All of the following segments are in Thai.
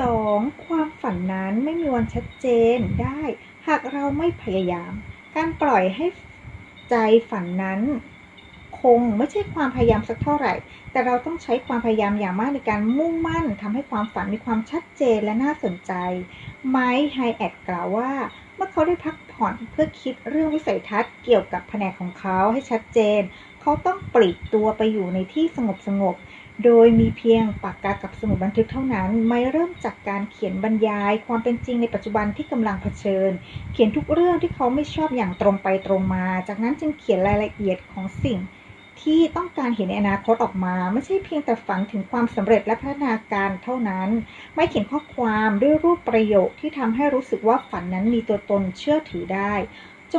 2. ความฝันนั้นไม่มีวันชัดเจนได้ หากเราไม่พยายาม การปล่อยให้ใจฝันนั้น คงไม่ใช่ความพยายามสักเท่าไหร่ แต่เราต้องใช้ความพยายามอย่างมากในการมุ่งมั่นทำให้ความฝันมีความชัดเจนและน่าสนใจ ไมค์ไฮแอดกล่าวว่า เมื่อเขาได้พักผ่อนเพื่อคิดเรื่องวิสัยทัศน์เกี่ยวกับแผนกของเขาให้ชัดเจน เขาต้องปลีกตัวไปอยู่ในที่สงบสงบ โดยมีเพียงปากกากับสมุดบันทึกเท่านั้น ไม่เริ่มจากการเขียนบรรยาย ความเป็นจริงในปัจจุบันที่กำลังเผชิญ เขียนทุกเรื่องที่เขาไม่ชอบอย่างตรงไปตรงมา จากนั้นจึงเขียนรายละเอียดของสิ่ง ที่ต้องการเห็นในอนาคตออกมา ไม่ใช่เพียงแต่ฝันถึงความสำเร็จและพัฒนาการเท่านั้น ไม่เขียนข้อความด้วยรูปประโยคที่ทำให้รู้สึกว่าฝันนั้นมีตัวตนเชื่อถือได้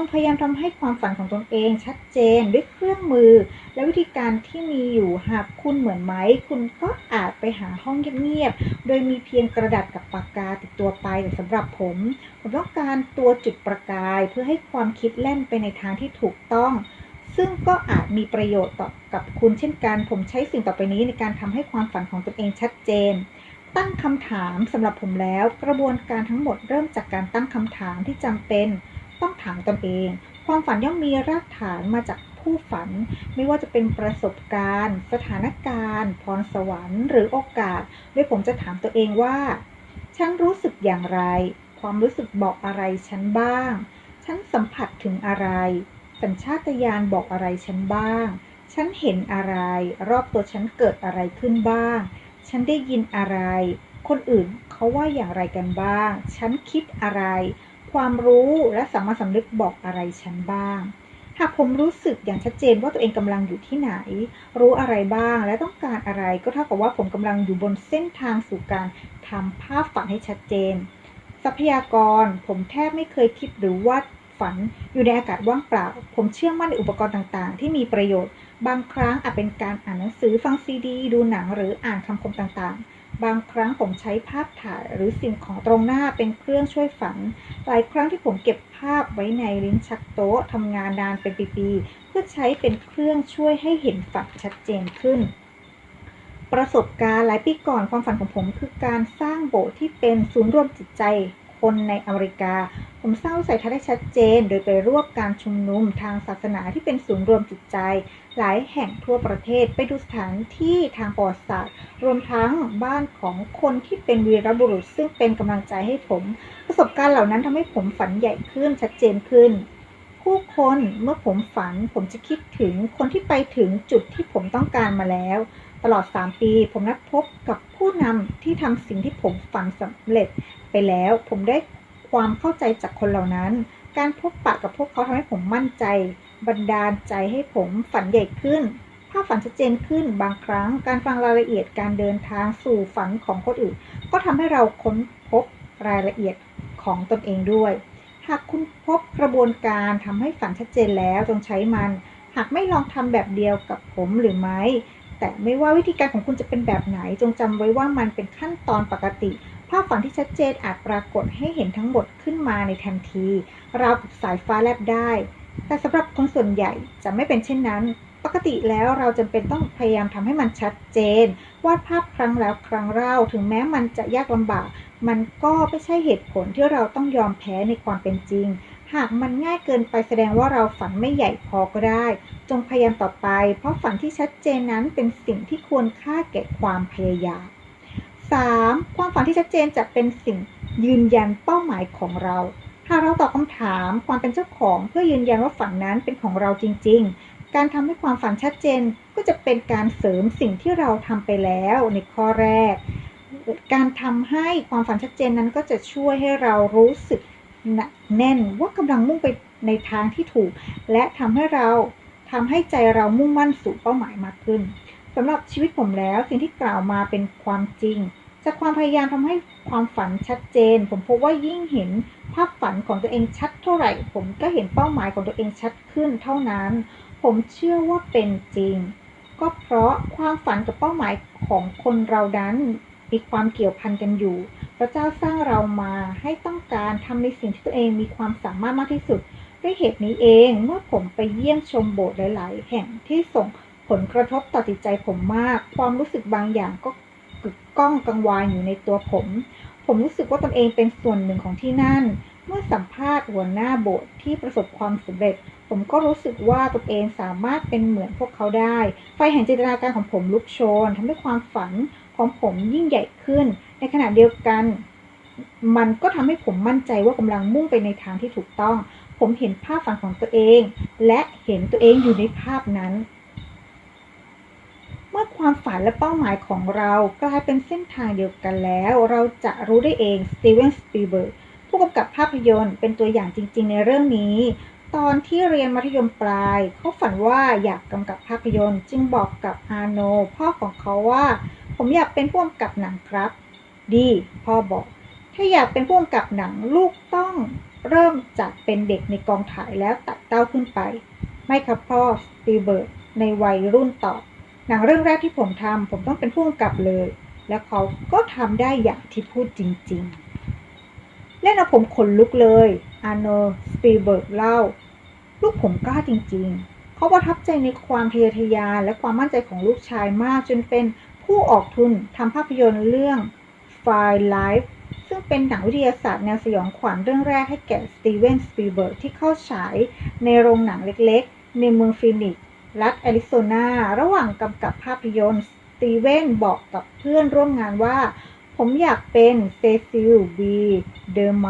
งพยายามทำให้ความฝันของตนเองชัดเจนด้วยเครื่องมือ และวิธีการที่มีอยู่หากคุณเหมือนไหม คุณก็อาจไปหาห้องเงียบๆ โดยมีเพียงกระดาษกับปากกาติดตัวไปแต่สำหรับผม ผมต้องการตัวจุดประกายเพื่อให้ความคิดแล่นไปในทางที่ถูกต้อง ซึ่งก็อาจมีประโยชน์ต่อกับคุณเช่นกัน ผมใช้สิ่งต่อไปนี้ในการทำให้ความฝันของตนเองชัดเจนตั้งคำถามสำหรับผมแล้ว กระบวนการทั้งหมดเริ่มจากการตั้งคำถามที่จำเป็น ต้องถามตนเอง ความฝันย่อมมีรากฐานมาจากผู้ฝัน ไม่ว่าจะเป็นประสบการณ์ สถานการณ์ พรสวรรค์ หรือโอกาสโดยผมจะถามตัวเองว่า ฉันรู้สึกอย่างไร ความรู้สึกบอกอะไรฉันบ้าง ฉันสัมผัสถึงอะไร สัญชาตญาณบอกอะไรฉันบ้าง ฉันเห็นอะไร รอบตัวฉันเกิดอะไรขึ้นบ้าง ฉันได้ยินอะไร คนอื่นเขาว่าอย่างไรกันบ้าง ฉันคิดอะไร ความรู้และสัมมาสำนึกบอกอะไรฉันบ้าง หากผมรู้สึกอย่างชัดเจนว่าตัวเองกำลังอยู่ที่ไหน รู้อะไรบ้างและต้องการอะไรก็เท่ากับว่าผมกำลังอยู่บนเส้นทางสู่การทำภาพฝันให้ชัดเจน ทรัพยากรผมแทบไม่เคยคิดหรือวาดฝันอยู่ในอากาศว่างเปล่า ผมเชื่อมั่นในอุปกรณ์ต่างๆ ที่มีประโยชน์ บางครั้งอาจเป็นการอ่านหนังสือฟังซีดี ดูหนังหรืออ่านคำคมต่างๆ บางครั้งผมใช้ภาพถ่ายหรือสิ่งของตรงหน้าเป็นเครื่องช่วยฝัน หลายครั้งที่ผมเก็บภาพไว้ในลิ้นชักโต๊ะทำงานนานเป็นปีๆ เพื่อใช้เป็นเครื่องช่วยให้เห็นฝันชัดเจนขึ้น ประสบการณ์หลายปีก่อนความฝันของผมคือการสร้างโบสถ์ที่เป็นศูนย์รวมจิตใจ คนในอเมริกา ผมสร้างวิสัยทัศน์ได้ชัดเจน โดยไปร่วมการชุมนุมทางศาสนาที่เป็นศูนย์รวมจิตใจ หลายแห่งทั่วประเทศไปดูสถานที่ทางประวัติศาสตร์ รวมทั้งบ้านของคนที่เป็นวีรบุรุษ ซึ่งเป็นกำลังใจให้ผม ประสบการณ์เหล่านั้นทำให้ผมฝันใหญ่ขึ้นชัดเจนขึ้นผู้คนเมื่อผมฝันผมจะคิดถึงคนที่ไปถึงจุดที่ผมต้องการมาแล้ว ตลอด 3 ปี ผมนัดพบกับผู้นำที่ทำสิ่งที่ผมฝันสำเร็จไปแล้ว ผมได้ความเข้าใจจากคนเหล่านั้น การพบปะกับพวกเขาทำให้ผมมั่นใจ บันดาลใจให้ผมฝันใหญ่ขึ้น ภาพฝันชัดเจนขึ้น บางครั้ง การฟังรายละเอียดการเดินทางสู่ฝันของคนอื่น ก็ทำให้เราค้นพบรายละเอียดของตนเองด้วย หากคุณพบกระบวนการทำให้ฝันชัดเจนแล้วจงใช้มัน หากไม่ลองทำแบบเดียวกับผมหรือไม่ แต่ไม่ว่าวิธีการของคุณจะเป็นแบบไหน จงจำไว้ว่ามันเป็นขั้นตอนปกติ ภาพฝันที่ชัดเจนอาจปรากฏให้เห็นทั้งหมดขึ้นมาในทันทีราวกับสายฟ้าแลบได้ แต่สำหรับคนส่วนใหญ่จะไม่เป็นเช่นนั้น ปกติแล้วเราจำเป็นต้องพยายามทำให้มันชัดเจน วาดภาพครั้งแล้วครั้งเล่าถึงแม้มันจะยากลำบาก มันก็ไม่ใช่เหตุผลที่เราต้องยอมแพ้ในความเป็นจริง หากมันง่ายเกินไปแสดงว่าเราฝันไม่ใหญ่พอก็ได้ จงพยายามต่อไป เพราะฝันที่ชัดเจนนั้นเป็นสิ่งที่ควรค่าแก่ความพยายาม 3. ความฝันที่ชัดเจนจะเป็นสิ่งยืนยันเป้าหมายของเรา หากเราตอบคำถามความเป็นเจ้าของเพื่อยืนยันว่าฝันนั้นเป็นของเราจริง ๆ การทำให้ความฝันชัดเจนก็จะเป็นการเสริมสิ่งที่เราทำไปแล้วในข้อแรก การทำให้ความฝันชัดเจนนั้นก็จะช่วยให้เรารู้สึกหนัก แน่นว่ากำลังมุ่งไปในทางที่ถูก และทำให้เราทำให้ใจเรามุ่งมั่นสู่เป้าหมายมากขึ้นสำหรับชีวิตผมแล้วสิ่งที่กล่าวมาเป็นความจริง จากความพยายามทำให้ความฝันชัดเจน ผมพบว่ายิ่งเห็นภาพฝันของตัวเองชัดเท่าไหร่ ผมก็เห็นเป้าหมายของตัวเองชัดขึ้นเท่านั้น ผมเชื่อว่าเป็นจริง ก็เพราะความฝันกับเป้าหมายของคนเรานั้นมีความเกี่ยวพันกันอยู่ พระเจ้าสร้างเรามาให้ต้องการทำในสิ่งที่ตัวเองมีความสามารถมากที่สุด ด้วยเหตุนี้เองเมื่อผมไปเยี่ยมชมโบสถ์หลาย ๆ แห่งที่ส่งผลกระทบต่อจิตใจผมมาก ความรู้สึกบางอย่างก็กึกก้องกังวานอยู่ในตัวผม ผมรู้สึกว่าตนเองเป็นส่วนหนึ่งของที่นั่น เมื่อสัมภาษณ์หัวหน้าโบสถ์ที่ประสบความสำเร็จ ผมก็รู้สึกว่าตนเองสามารถเป็นเหมือนพวกเขาได้ ไฟแห่งจินตนาการของผมลุกโชนทำให้ความฝันของผมยิ่งใหญ่ขึ้น ในขณะเดียวกัน มันก็ทำให้ผมมั่นใจว่ากำลังมุ่งไปในทางที่ถูกต้อง ผมเห็นภาพฝันของตัวเอง และเห็นตัวเองอยู่ในภาพนั้น เมื่อความฝันและเป้าหมายของเรากลายเป็นเส้นทางเดียวกันแล้ว เราจะรู้ได้เองสตีเวนสปีเบิร์กผู้กำกับภาพยนตร์เป็นตัวอย่างจริง ๆ ในเรื่องนี้ ตอนที่เรียนมัธยมปลาย เขาฝันว่าอยากกำกับภาพยนตร์ จึงบอกกับอาโน พ่อของเขาว่า ผมอยากเป็นผู้กำกับหนังครับ ดีพ่อบอก ถ้าอยากเป็นผู้กำกับหนังลูกต้องเริ่มจากเป็นเด็กในกองถ่ายแล้วตัดเต้าขึ้นไป ไม่ครับพ่อสตีเบิร์กในวัยรุ่นตอบหนังเรื่องแรกที่ผมทำผมต้องเป็นผู้กำกับเลย และเขาก็ทำได้อย่างที่พูดจริงๆเล่นเอาผมขนลุกเลยอาโนสปีเบิร์กเล่า ลูกผมกล้าจริงๆ เขาประทับใจในความทะเยอทะยานและความมั่นใจของลูกชายมากจนเป็นผู้ออกทุนทำภาพยนตร์เรื่อง Fire Life ซึ่งเป็นหนังวิทยาศาสตร์แนวสยองขวัญเรื่องแรกให้แก่สตีเวนสปีเบิร์กที่เข้าฉายในโรงหนังเล็กๆ ในเมืองฟินิกซ์รัฐแอริโซนา ระหว่างกำกับภาพยนตร์สตีเวนบอกกับเพื่อนร่วมงานว่า ผมอยากเป็นเซซิลบีเดอร์ไม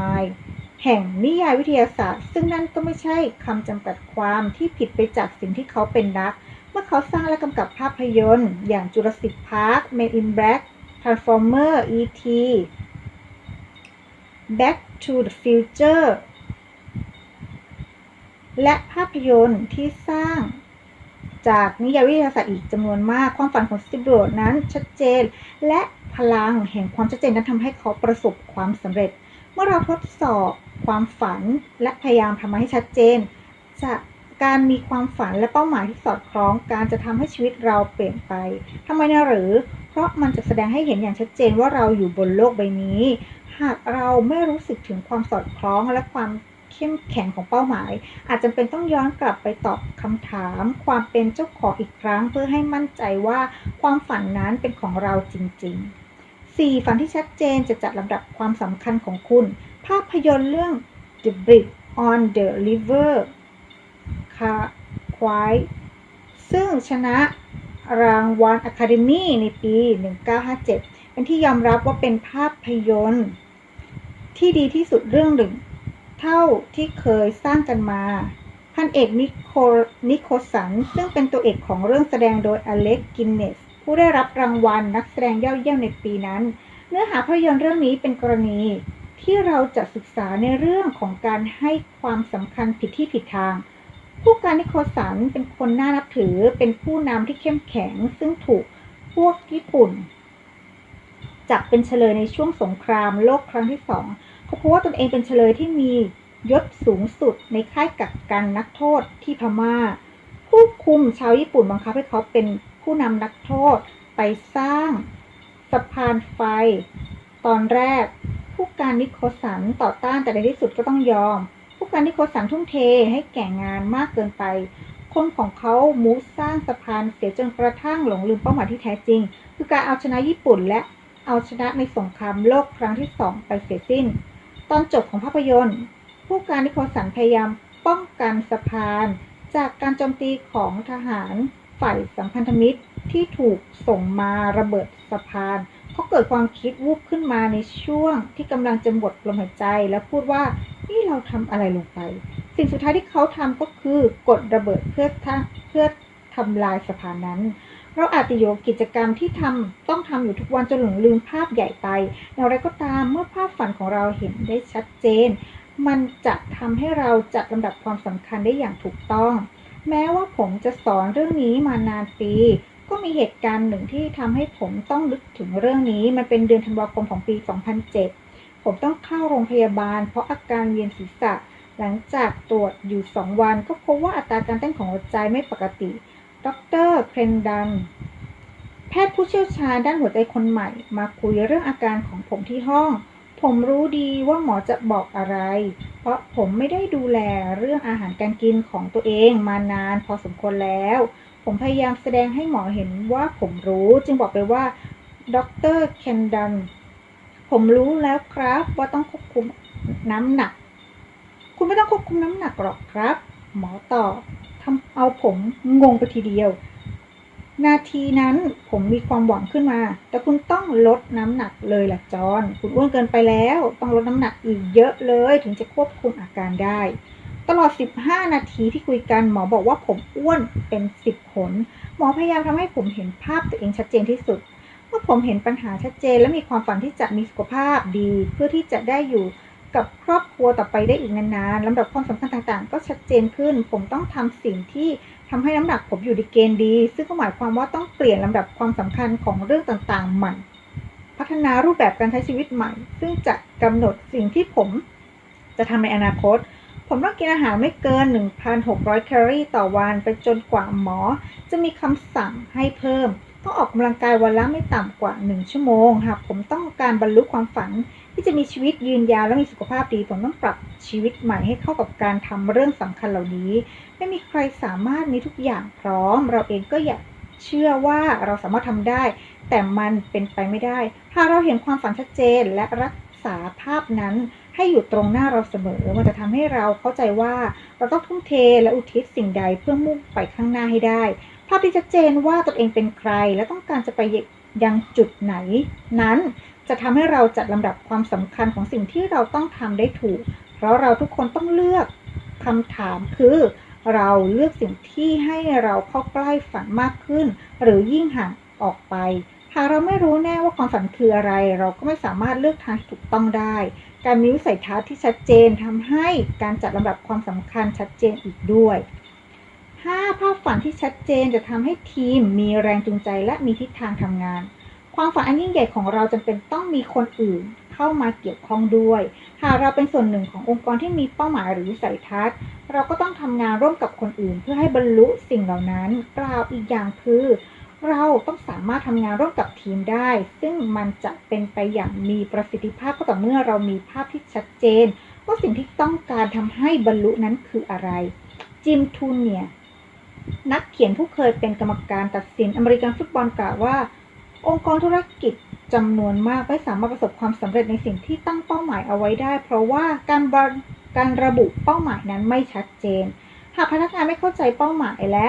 แห่งนิยายวิทยาศาสตร์ ซึ่งนั่นก็ไม่ใช่คำจำกัดความที่ผิดไปจากสิ่งที่เขาเป็นนัก เมื่อเขาสร้างและกำกับภาพยนตร์ อย่างจุลศิษย์พาร์ค Men in Black Transformer E.T. Back to the Future และภาพยนตร์ที่สร้างจากนิยายวิทยาศาสตร์อีกจำนวนมาก ความฝันของสตีฟโรดนั้นชัดเจน และพลังแห่งความชัดเจนนั้นทำให้เขาประสบความสำเร็จ เมื่อเราทดสอบความฝันและพยายามทำมันให้ชัดเจนจาการมีความฝันและเป้าหมายที่สอดคล้องการจะทำให้ชีวิตเราเปลี่ยนไปทำไมนะหรือ ราะมันจะแสดงให้เห็นอย่างชัดเจนว่าเราอยู่บนโลกใบนี้ หากเราไม่รู้สึกถึงความสอดคล้องและความเข้มแข็งของเป้าหมาย อาจจะเป็นต้องย้อนกลับไปตอบคำถาม ความเป็นเจ้าของอีกครั้ง เพื่อให้มั่นใจว่าความฝันนั้นเป็นของเราจริง ๆ 4. ฝันที่ชัดเจนจะจัดลำดับความสำคัญของคุณ ภาพยนตร์เรื่อง The Bridge on the River คาควายซึ่งชนะ รางวัล Academy ในปี 1957 เป็นที่ยอมรับว่าเป็นภาพยนตร์ ที่ดีที่สุดเรื่องหนึ่ง เท่าที่เคยสร้างกันมาพันเอกนิโคนิโคสัน ซึ่งเป็นตัวเอกของเรื่องแสดงโดยอเล็กกินเนส ผู้ได้รับรางวัลนักแสดงยอดเยี่ยมในปีนั้น เนื้อหาภาพยนตร์เรื่องนี้เป็นกรณีที่เราจะศึกษาในเรื่องของการให้ความสำคัญผิดที่ผิดทาง ผู้การนิโคสันเป็นคนน่านับถือเป็นผู้นำที่เข้มแข็งซึ่งถูกพวกญี่ปุ่น จับเป็นเฉลยในช่วงสงครามโลกครั้งที่สองเขาพบว่าตนเองเป็นเฉลยที่มียศสูงสุดในค่ายกักกันนักโทษที่พมา่า ผู้คุมชาวญี่ปุ่นบังคับให้เขาเป็นผู้นำนักโทษไปสร้างสะพานไฟ ตอนแรก ผู้การนิโคสันต่อต้านแต่ในที่สุดก็ต้องยอม ผู้การนิโคสันทุ่มเทให้แก่งานมากเกินไป คนของเขามูฟสร้างสะพานเสียจนกระทั่งหลงลืมเป้าหมายที่แท้จริง คือการเอาชนะญี่ปุ่นและเอาชนะในสงครามโลกครั้งที่สองไปเสียสิ้น ตอนจบของภาพยนตร์ ผู้การนิโคสันพยายามป้องกันสะพาน จากการโจมตีของทหารฝ่ายสัมพันธมิตรที่ถูกส่งมาระเบิดสะพาน เขาเกิดความคิดวูบขึ้นมาในช่วงที่กำลังจะหมดลมหายใจ แล้วพูดว่านี่เราทำอะไรลงไป สิ่งสุดท้ายที่เขาทำก็คือกดระเบิดเพื่อทเพื่อทำลายสะพานนั้น เราอาจจะโยกกิจกรรมที่ทำต้องทำอยู่ทุกวันจนหลงลืมภาพใหญ่ไปอย่างไรก็ตามเมื่อภาพฝันของเราเห็นได้ชัดเจน มันจะทำให้เราจัดลำดับความสำคัญได้อย่างถูกต้อง แม้ว่าผมจะสอนเรื่องนี้มานานปี ก็มีเหตุการณ์หนึ่งที่ทำให้ผมต้องนึกถึงเรื่องนี้ มันเป็นเดือนธันวาคมของปี 2007 ผมต้องเข้าโรงพยาบาล เพราะอาการเวียนศีรษะ หลังจากตรวจอยู่ 2 วัน ก็พบว่าอัตราการเต้นของหัวใจไม่ปกติ ดรเครนดัน แพทย์ผู้เชี่ยวชาญด้านหัวใจคนใหม่ มาคุยเรื่องอาการของผมที่ห้อง ผมรู้ดีว่าหมอจะบอกอะไร เพราะผมไม่ได้ดูแลเรื่องอาหารการกินของตัวเองมานานพอสมควรแล้ว ผมพยายามแสดงให้หมอเห็นว่าผมรู้ จึงบอกไปว่าด็อกเตอร์เคนดันผมรู้แล้วครับว่าต้องควบคุมน้ำหนัก คุณไม่ต้องควบคุมน้ำหนักหรอกครับ หมอตอบทำเอาผมงงไปทีเดียว นาทีนั้นผมมีความหวังขึ้นมา แต่คุณต้องลดน้ำหนักเลยล่ะจอน คุณอ้วนเกินไปแล้ว ต้องลดน้ำหนักอีกเยอะเลยถึงจะควบคุมอาการได้ ตลอด 15 นาทีที่คุยกันหมอบอกว่าผมอ้วนเป็น 10ผลหมอพยายามทำให้ผมเห็นภาพตัวเองชัดเจนที่สุดเมื่อผมเห็นปัญหาชัดเจนและมีความฝันที่จะมีสุขภาพดี เพื่อที่จะได้อยู่กับครอบครัวต่อไปได้อีกนานๆลำดับความสำคัญต่างๆ ก็ชัดเจนขึ้น ผมต้องทำสิ่งที่ทำให้น้ำหนักผมอยู่ในเกณฑ์ดี ซึ่งก็หมายความว่าต้องเปลี่ยนลำดับความสำคัญของเรื่องต่างๆ ใหม่ พัฒนารูปแบบการใช้ชีวิตใหม่ ซึ่งจะกำหนดสิ่งที่ผมจะทำในอนาคต ผมต้องกินอาหารไม่เกิน 1,600 แคลอรี่ต่อวันไปจนกว่าหมอ จะมีคำสั่งให้เพิ่ม ต้องออกกำลังกายวันละไม่ต่ำกว่า 1 ชั่วโมง หากผมต้องการบรรลุความฝัน ที่จะมีชีวิตยืนยาวและมีสุขภาพดี ผมต้องปรับชีวิตใหม่ให้เข้ากับการทำเรื่องสำคัญเหล่านี้ ไม่มีใครสามารถมีทุกอย่างพร้อม เราเองก็อยากเชื่อว่าเราสามารถทำได้ แต่มันเป็นไปไม่ได้หากเราเห็นความฝันชัดเจนและรักษาภาพนั้น ให้อยู่ตรงหน้าเราเสมอ มันจะทำให้เราเข้าใจว่าเราต้องทุ่มเทและอุทิศสิ่งใดเพื่อมุ่งไปข้างหน้าให้ได้ ภาพที่ชัดเจนว่าตนเองเป็นใคร และต้องการจะไปยังจุดไหน นั้นจะทำให้เราจัดลำดับความสำคัญของสิ่งที่เราต้องทำได้ถูก เพราะเราทุกคนต้องเลือกคำถามคือ เราเลือกสิ่งที่ให้เราเข้าใกล้ฝันมากขึ้น หรือยิ่งห่างออกไปหากเราไม่รู้แน่ว่าความฝันคืออะไร เราก็ไม่สามารถเลือกทางที่ถูกต้องได้ การมีวิสัยทัศน์ที่ชัดเจนทำให้การจัดลำดับความสำคัญชัดเจนอีกด้วย 5. ภาพฝันที่ชัดเจนจะทำให้ทีมมีแรงจูงใจและมีทิศทางทำงาน ความฝันอันยิ่งใหญ่ของเราจำเป็นต้องมีคนอื่นเข้ามาเกี่ยวข้องด้วย หากเราเป็นส่วนหนึ่งขององค์กรที่มีเป้าหมายหรือวิสัยทัศน์ เราก็ต้องทำงานร่วมกับคนอื่น เพื่อให้บรรลุสิ่งเหล่านั้น กล่าวอีกอย่างคือ เราต้องสามารถทำงานร่วมกับทีมได้ ซึ่งมันจะเป็นไปอย่างมีประสิทธิภาพก็ต่อเมื่อเรามีภาพที่ชัดเจน ว่าสิ่งที่ต้องการทำให้บรรลุนั้นคืออะไร จิมทูเนียนักเขียนผู้เคยเป็นกรรมการตัดสินอเมริกันฟุตบอลกล่าวว่า องค์กรธุรกิจจำนวนมากไม่สามารถประสบความสำเร็จในสิ่งที่ตั้งเป้าหมายเอาไว้ได้ เพราะว่าการบรการระบุเป้าหมายนั้นไม่ชัดเจน หากพนักงานไม่เข้าใจเป้าหมายและ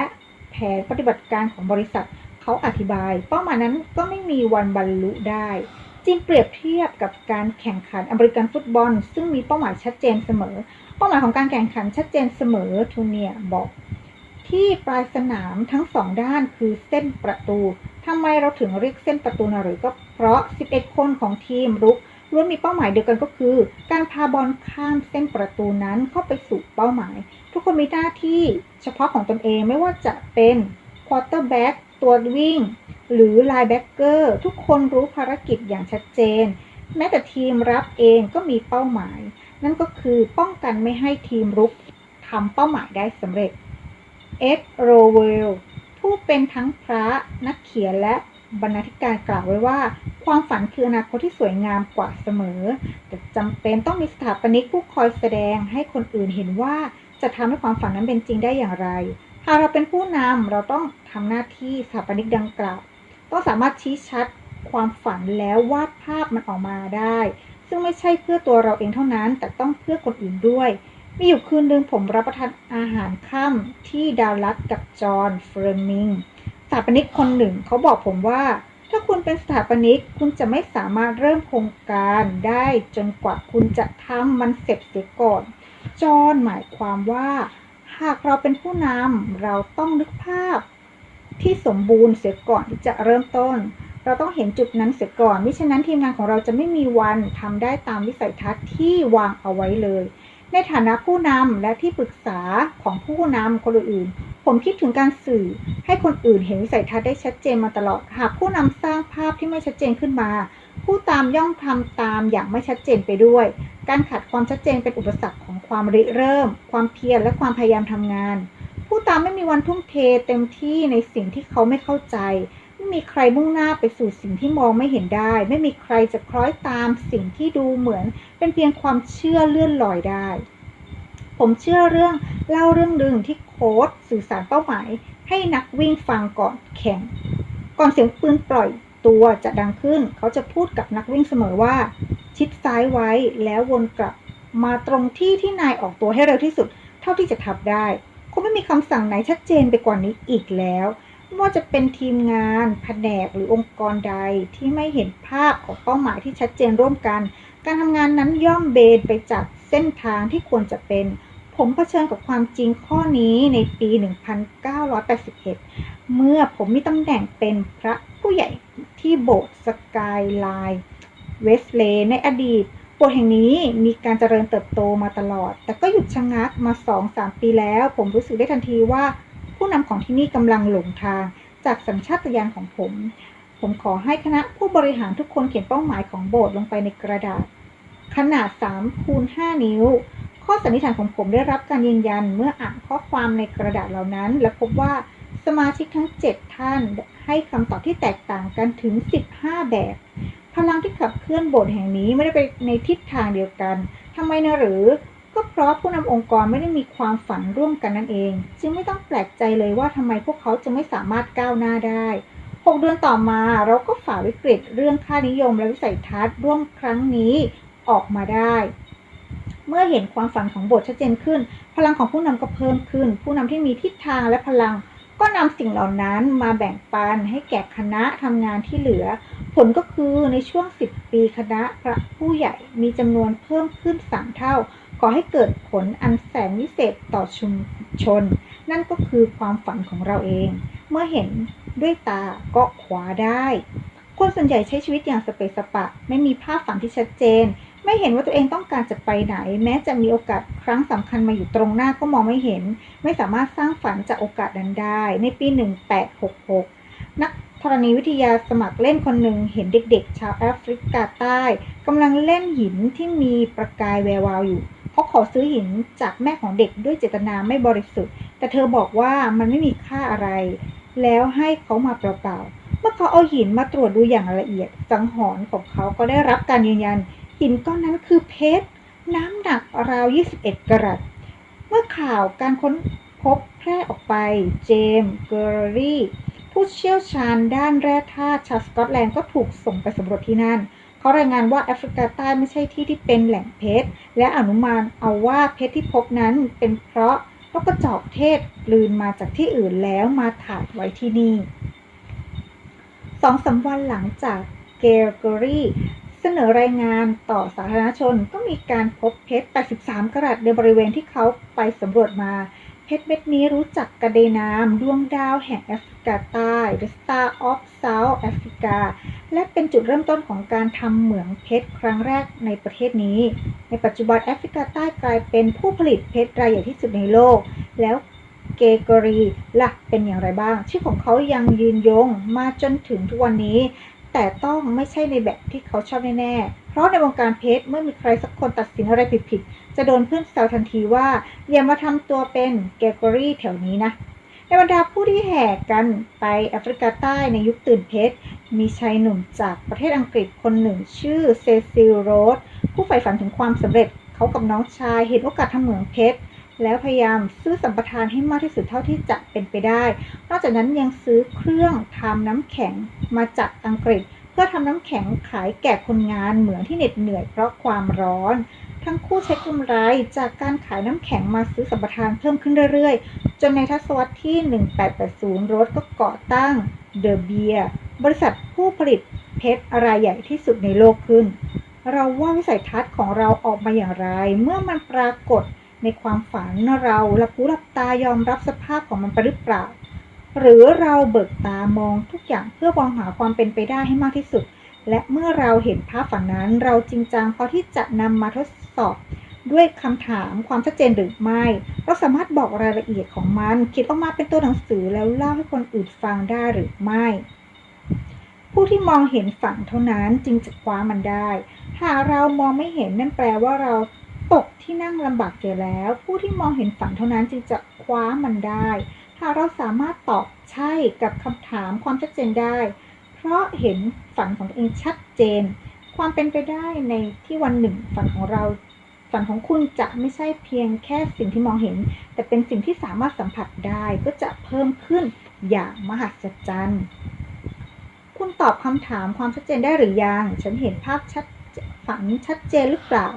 แผนปฏิบัติการของบริษัท เขาอธิบาย เป้าหมายนั้นก็ไม่มีวันบรรลุได้ จึงเปรียบเทียบกับการแข่งขันอเมริกันฟุตบอล ซึ่งมีเป้าหมายชัดเจนเสมอ เป้าหมายของการแข่งขันชัดเจนเสมอทูเนียบอก ที่ปลายสนามทั้งสองด้านคือเส้นประตูทำไมเราถึงเรียกเส้นประตูนะหรือก็เพราะ 11 คนของทีมรุกล้วนมีเป้าหมายเดียวกันก็คือ การพาบอลข้ามเส้นประตูนั้นเข้าไปสู่เป้าหมาย ทุกคนมีหน้าที่เฉพาะของตนเองไม่ว่าจะเป็นควอเตอร์แบ็ก ตัววิ่ง หรือไลน์แบ็กเกอร์ทุกคนรู้ภารกิจอย่างชัดเจน แม้แต่ทีมรับเองก็มีเป้าหมาย นั่นก็คือป้องกันไม่ให้ทีมรุกทำเป้าหมายได้สำเร็จเอ็ดโรเวลผู้เป็นทั้งพระนักเขียนและบรรณาธิการกล่าวไว้ว่า ความฝันคืออนาคตที่สวยงามกว่าเสมอ แต่จำเป็นต้องมีสถาปนิกผู้คอยแสดงให้คนอื่นเห็นว่าจะทำให้ความฝันนั้นเป็นจริงได้อย่างไรากเราเป็นผู้นำเราต้องทำหน้าที่สถาปนิกดังกล่าว ต้องสามารถชี้ชัดความฝันแล้ววาดภาพมันออกมาได้ ซึ่งไม่ใช่เพื่อตัวเราเองเท่านั้น แต่ต้องเพื่อคนอื่นด้วย มีอยู่คืนหนึ่งผมรับประทานอาหารค่ำที่ดาลัสกับจอห์นเฟรมิงสถาปนิกคนหนึ่งเขาบอกผมว่า ถ้าคุณเป็นสถาปนิกคุณจะไม่สามารถเริ่มโครงการได้จนกว่าคุณจะทำมันเสร็จเสียก่อน จอห์นหมายความว่า หากเราเป็นผู้นำเราต้องนึกภาพที่สมบูรณ์เสียก่อนที่จะเริ่มต้น เราต้องเห็นจุดนั้นเสียก่อน มิฉะนั้นทีมงานของเราจะไม่มีวันทำได้ตามวิสัยทัศน์ที่วางเอาไว้เลย ในฐานะผู้นำและที่ปรึกษาของผู้นำคนอื่น ผมคิดถึงการสื่อให้คนอื่นเห็นวิสัยทัศน์ได้ชัดเจนมาตลอด หากผู้นำสร้างภาพที่ไม่ชัดเจนขึ้นมา ผู้ตามย่อมทำตามอย่างไม่ชัดเจนไปด้วย การขาดความชัดเจนเป็นอุปสรรคของความริเริ่ม ความเพียรและความพยายามทำงาน ผู้ตามไม่มีวันทุ่มเทเต็มที่ในสิ่งที่เขาไม่เข้าใจ ไม่มีใครมุ่งหน้าไปสู่สิ่งที่มองไม่เห็นได้ ไม่มีใครจะคล้อยตามสิ่งที่ดูเหมือน เป็นเพียงความเชื่อเลื่อนลอยได้ ผมเชื่อเรื่องเล่าเรื่องหนึ่งที่โค้ชสื่อสารเป้าหมาย ให้นักวิ่งฟังก่อนแข่ง ก่อนเสียงปืนปล่อย ตัวจะดังขึ้น เขาจะพูดกับนักวิ่งเสมอว่า ชิดซ้ายไว้แล้ววนกลับมาตรงที่ที่นายออกตัวให้เร็วที่สุด เท่าที่จะทำได้คงไม่มีคำสั่งไหนชัดเจนไปกว่านี้อีกแล้วไม่ว่าจะเป็นทีมงานแผนกหรือองค์กรใดที่ไม่เห็นภาพของเป้าหมายที่ชัดเจนร่วมกัน การทำงานนั้นย่อมเบนไปจากเส้นทางที่ควรจะเป็น ผมเผชิญกับความจริงข้อนี้ในปี 1981 เมื่อผมมีตำแหน่งเป็นพระผู้ใหญ่ที่โบสถ์สกายไลน์เวสเลย์ในอดีตโบสถ์แห่งนี้มีการเจริญเติบโตมาตลอด แต่ก็หยุดชะงักมา 2-3 ปีแล้ว ผมรู้สึกได้ทันทีว่า ผู้นำของที่นี่กำลังหลงทาง จากสัญชาตญาณของผม ผมขอให้คณะผู้บริหารทุกคนเขียนเป้าหมายของโบสถ์ลงไปในกระดาษ ขนาด3คูณ5นิ้ว ข้อสันนิษฐานของผมได้รับการยืนยันเมื่ออ่านข้อความในกระดาษเหล่านั้น และพบว่าสมาชิกทั้ง 7 ท่านให้คำตอบที่แตกต่างกันถึง 15 แบบ พลังที่ขับเคลื่อนโบสถ์แห่งนี้ไม่ได้ไปในทิศทางเดียวกันทำไมนะหรือก็เพราะผู้นำองค์กรไม่ได้มีความฝันร่วมกันนั่นเอง จึงไม่ต้องแปลกใจเลยว่าทำไมพวกเขาจะไม่สามารถก้าวหน้าได้6เดือนต่อมาเราก็ฝ่าวิกฤตเรื่องค่านิยมและวิสัยทัศน์ร่วมครั้งนี้ออกมาได้ เมื่อเห็นความฝันของบสถ์ชัดเจนขึ้น พลังของผู้นำก็เพิ่มขึ้น ผู้นำที่มีทิศทางและพลัง ก็นำสิ่งเหล่านั้นมาแบ่งปันให้แก่คณะทำงานที่เหลือ ผลก็คือในช่วง 10 ปีคณะพระผู้ใหญ่มีจำนวนเพิ่มขึ้น 3 เท่าก่อให้เกิดผลอันแสนวิเศษต่อชุมชน นั่นก็คือความฝันของเราเอง เมื่อเห็นด้วยตาก็ขวาได้ คนส่วนใหญ่ใช้ชีวิตอย่างสเปซสปะ ไม่มีภาพฝันที่ชัดเจน ไม่เห็นว่าตัวเองต้องการจะไปไหน แม้จะมีโอกาสครั้งสำคัญมาอยู่ตรงหน้าก็มองไม่เห็น ไม่สามารถสร้างฝันจากโอกาสนั้นได้ ในปี 1866 นักธรณีวิทยาสมัครเล่นคนหนึ่งเห็นเด็กๆ ชาวแอฟริกาใต้กำลังเล่นหินที่มีประกายแวววาวอยู่เขาขอซื้อหินจากแม่ของเด็กด้วยเจตนาไม่บริสุทธิ์ แต่เธอบอกว่ามันไม่มีค่าอะไร แล้วให้เขามาเปล่าๆเมื่อเขาเอาหินมาตรวจดูอย่างละเอียด สังหรณ์ของเขาก็ได้รับการยืนยัน หินก้อนนั้นคือเพชรน้ำหนักราว 21 กรัต เมื่อข่าวการค้นพบแพร่ออกไป เจมส์เกอร์รี่ ผู้เชี่ยวชาญด้านแร่ธาตุชาวสกอตแลนด์ก็ถูกส่งไปสำรวจที่นั่น เขารายงานว่าแอฟริกาใต้ไม่ใช่ที่ที่เป็นแหล่งเพชร และอนุมานเอาว่าเพชรที่พบนั้นเป็นเพราะนกกระจอกเทศกลืนมาจากที่อื่นแล้วมาถ่ายไว้ที่นี่สองสามวันหลังจากเกอร์เกอรี่ เสนอรายงานต่อสาธารณชนก็มีการพบเพชร 83 กรัตในบริเวณที่เขาไปสำรวจมา เพชรเม็ดนี้รู้จักกันในนามดวงดาวแห่งแอฟริกาใต้ The Star of South Africa และเป็นจุดเริ่มต้นของการทำเหมืองเพชรครั้งแรกในประเทศนี้ ในปัจจุบันแอฟริกาใต้กลายเป็นผู้ผลิตเพชรรายใหญ่ที่สุดในโลก แล้วเกเกอรีล่ะเป็นอย่างไรบ้าง ชื่อของเขายังยืนยงมาจนถึงทุกวันนี้ แต่ต้องไม่ใช่ในแบบที่เขาชอบแน่ๆ เพราะในวงการเพชรเมื่อมีใครสักคนตัดสินอะไรผิดๆ จะโดนเพื่อนแซวทันทีว่า อย่ามาทำตัวเป็นเกกอรี่แถวนี้นะ ในบรรดาผู้ที่แห่กันไปแอฟริกาใต้ในยุคตื่นเพชร มีชายหนุ่มจากประเทศอังกฤษคนหนึ่งชื่อเซซิลโรสผู้ใฝ่ฝันถึงความสำเร็จเขากับน้องชายเห็นโอกาสทำเหมืองเพชร แล้วพยายามซื้อสัมปทานให้มากที่สุดเท่าที่จะเป็นไปได้ นอกจากนั้นยังซื้อเครื่องทำน้ำแข็งมาจากอังกฤษ เพื่อทำน้ำแข็งขายแก่คนงานเหมืองที่เหน็ดเหนื่อยเพราะความร้อน ทั้งคู่ใช้กำไรจากการขายน้ำแข็งมาซื้อสัมปทานเพิ่มขึ้นเรื่อยๆ จนในทศวรรษที่ 1880รถก็ก่อตั้งเดอะเบียบริษัทผู้ผลิตเพชรรายใหญ่ที่สุดในโลกขึ้น เราว่าวิสัยทัศน์ของเราออกมาอย่างไร เมื่อมันปรากฏ ในความฝันเราหลับหูหลับตายอมรับสภาพของมันไปหรือเปล่า หรือเราเบิกตามองทุกอย่างเพื่อมองหาความเป็นไปได้ให้มากที่สุด และเมื่อเราเห็นภาพฝันนั้นเราจริงจังพอที่จะนำมาทดสอบด้วยคำถามความชัดเจนหรือไม่ เราสามารถบอกรายละเอียดของมันเขียนออกมาเป็นตัวหนังสือแล้วเล่าให้คนอื่นฟังได้หรือไม่ ผู้ที่มองเห็นฝันเท่านั้นจึงจะคว้ามันได้ หากเรามองไม่เห็นนั่นแปลว่าเรา ตกที่นั่งลำบากเสียแล้ว ผู้ที่มองเห็นฝันเท่านั้นจึงจะคว้ามันได้ หากเราสามารถตอบใช่กับคำถามความชัดเจนได้ เพราะเห็นฝันของตัวเองชัดเจน ความเป็นไปได้ในที่วันหนึ่งฝันของเราฝันของคุณจะไม่ใช่เพียงแค่สิ่งที่มองเห็น แต่เป็นสิ่งที่สามารถสัมผัสได้ก็จะเพิ่มขึ้นอย่างมหัศจรรย์คุณตอบคำถามความชัดเจนได้หรือยัง ฉันเห็นภาพชัดฝันชัดเจนหรือเปล่า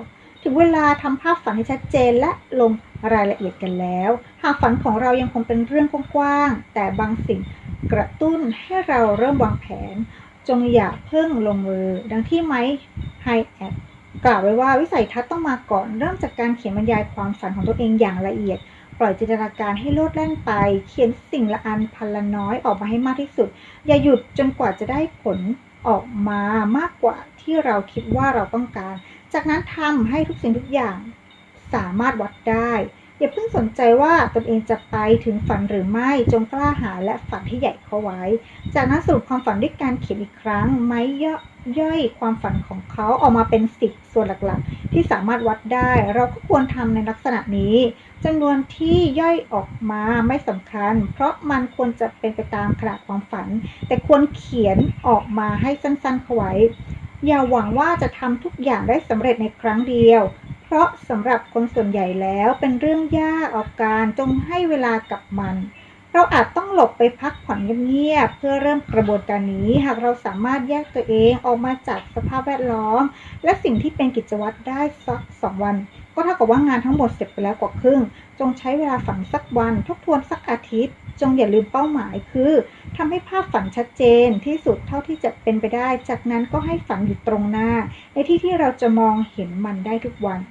ถึงเวลาทำภาพฝันให้ชัดเจนและลงรายละเอียดกันแล้ว หากฝันของเรายังคงเป็นเรื่องกว้างๆ แต่บางสิ่งกระตุ้นให้เราเริ่มวางแผน จงอย่าเพิ่งลงมือ ดังที่ไมค์ไฮแอดกล่าวไว้ว่าวิสัยทัศน์ต้องมาก่อนเริ่มจากการเขียนบรรยายความฝันของตัวเองอย่างละเอียด ปล่อยจินตนาการให้โลดแล่นไป เขียนสิ่งละอันพันละน้อยออกมาให้มากที่สุด อย่าหยุดจนกว่าจะได้ผลออกมามากกว่าที่เราคิดว่าเราต้องการ จากนั้นทำให้ทุกสิ่งทุกอย่างสามารถวัดได้อย่าเพิ่งสนใจว่าตนเองจะไปถึงฝันหรือไม่จงกล้าหาและฝันที่ใหญ่เข้าไว้ จากนั้นสรุปความฝันด้วยการเขียนอีกครั้ง ไม้ย่อย่อยความฝันของเขาออกมาเป็นสิบส่วนหลักๆ ที่สามารถวัดได้ เราก็ควรทำในลักษณะนี้จำนวนที่ย่อยออกมาไม่สำคัญ เพราะมันควรจะเป็นไปตามขนาดความฝัน แต่ควรเขียนออกมาให้สั้นๆเข้าไว้ อย่าหวังว่าจะทำทุกอย่างได้สำเร็จในครั้งเดียว เพราะสำหรับคนส่วนใหญ่แล้วเป็นเรื่องยากออกการจงให้เวลากับมัน เราอาจต้องหลบไปพักผ่อนเงียบๆเพื่อเริ่มกระบวนการนี้ หากเราสามารถแยกตัวเองออกมาจากสภาพแวดล้อม และสิ่งที่เป็นกิจวัตรได้สักสองวัน ก็เท่ากับว่างานทั้งหมดเสร็จไปแล้วกว่าครึ่ง จงใช้เวลาฝันสักวันทบทวนสักอาทิตย์ จงอย่าลืมเป้าหมายคือทำให้ภาพฝันชัดเจนที่สุดเท่าที่จะเป็นไปได้ จากนั้นก็ให้ฝันอยู่ตรงหน้า ในที่ที่เราจะมองเห็นมันได้ทุกวัน